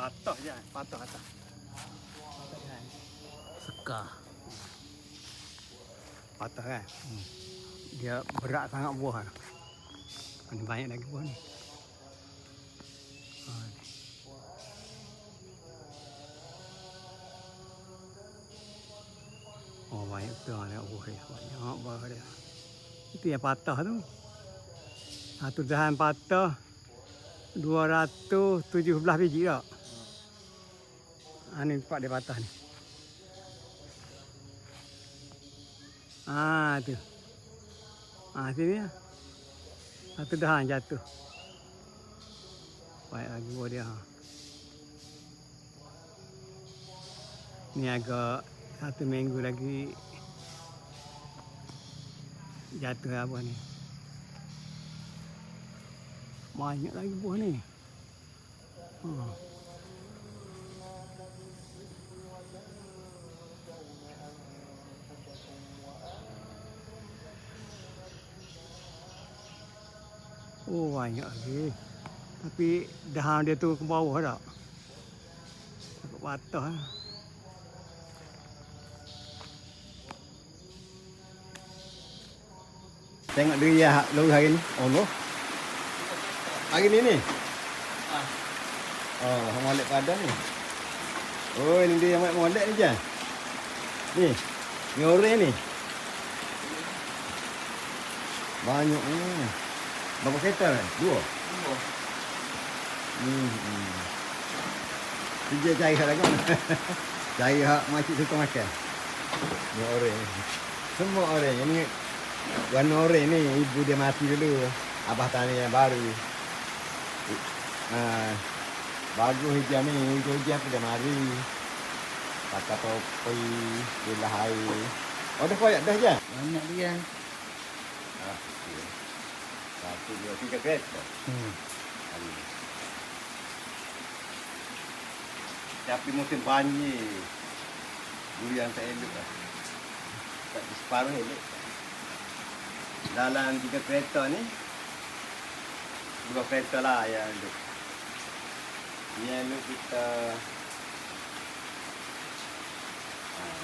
Patah je. Patah atas. Sekar. Patah kan. Hmm. Dia berat sangat buah. Ada banyak lagi buah ni. Ha, ni. Oh banyak tu banyak buah dia. Banyak buah dia. Itu yang patah tu. Satu dahan patah. 217 biji tak? Ha, ni tempat dia patah ni. Ah tu. Ah sini ya. Satu dahan jatuh. Baik lagi buah dia. Ha. Ni agak satu minggu lagi jatuh apa ni. Banyak lagi buah ni. Ha. Oh banyak lagi. Tapi dahan dia tu ke bawah tak? Takut patah lah. Tengok dia ya lalu hari ni. Allah. Hari ni ni. Oh, molek pada ni. Oh, ini dia yang molek ni je. Ni. Ni orang ni. Banyak ni. Berapa kereta kan? Dua. Hmm. hmm. Kerja cari hak lagu. cari hak makcik suka makan. Ni orang ni. Semua orang. Yang ni warna orang ni ibu dia mati dulu. Abah tani yang baru. Ha, bagus hijau ni. Hijau hijau tu dia mari. Pakai topi. Dia lahai. Oh dah koyak dah je? Banyak dia. Tiga ni. Tapi musim banjir. Durian tak elok lah. Tak separuh elok. Dalam tiga kereta ni, dua kereta lah yang elok. Yang elok kita... Ah,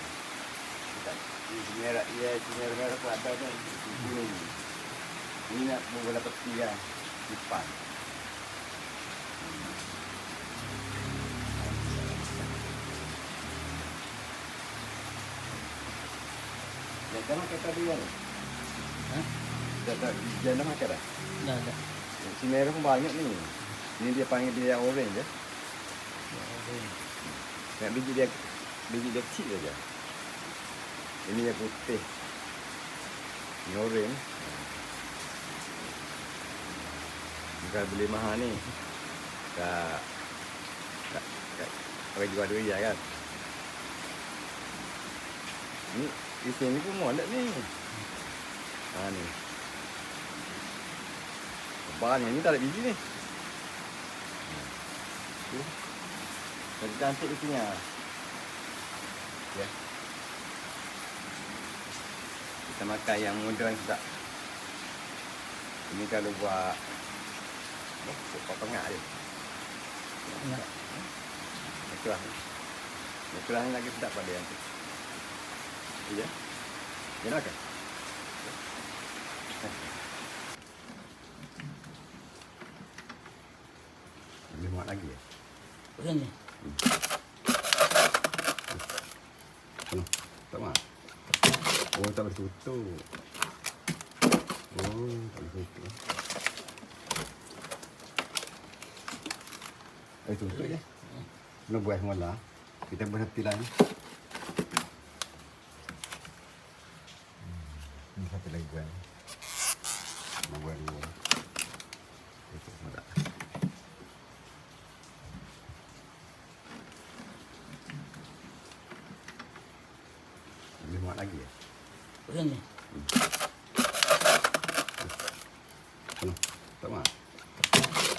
di merah, ya, merah-merah ada kan. Ini, ini nak bola peti lah. Depan. Ya, jangan kata dia ni. Ha? Dah, dah, jangan makan dah. Dah dah. Si merah pun banyak ni. Ni dia panggil dia yang orange je. Yang biji dia biji dia kecil saja. Ini yang putih. Ni orange. Bukan beli mahal ni. Tak tak tak orang jual duit je kan. Ni di sini pun molek ni. Ha ni. Banyak ni tak ada biji ni. Tu. Cantik cantik isinya. Ya. Kita makan yang muda yang sedap. Ini kalau buat oh, buat pengak dia. Nak. Itu lah. Itu lah lagi sedap pada yang tu. Iya. Dia nak makan? Lebih muat lagi ya? Macam ni. Tak muat? Oh, tak boleh tutup. Oh, tak boleh tutup. Eh, tutup je. Kena buat semula. Kita berhenti lah ni. Hmm, Ini satu lagi buat. Nak buat dua. Tutup semula. Lebih muat lagi ya? Macam ni. Penuh. Tak muat?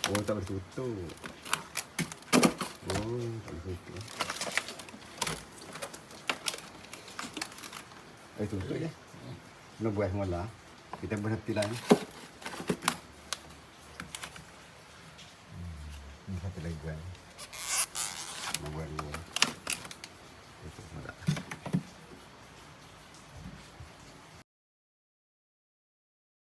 Oh, tak boleh tutup. Oh, tak boleh tutup. Eh, tutup je. Kena buat semula. Kita berhenti lah ni. Hmm, Ini satu lagi buat. Nak buat dia.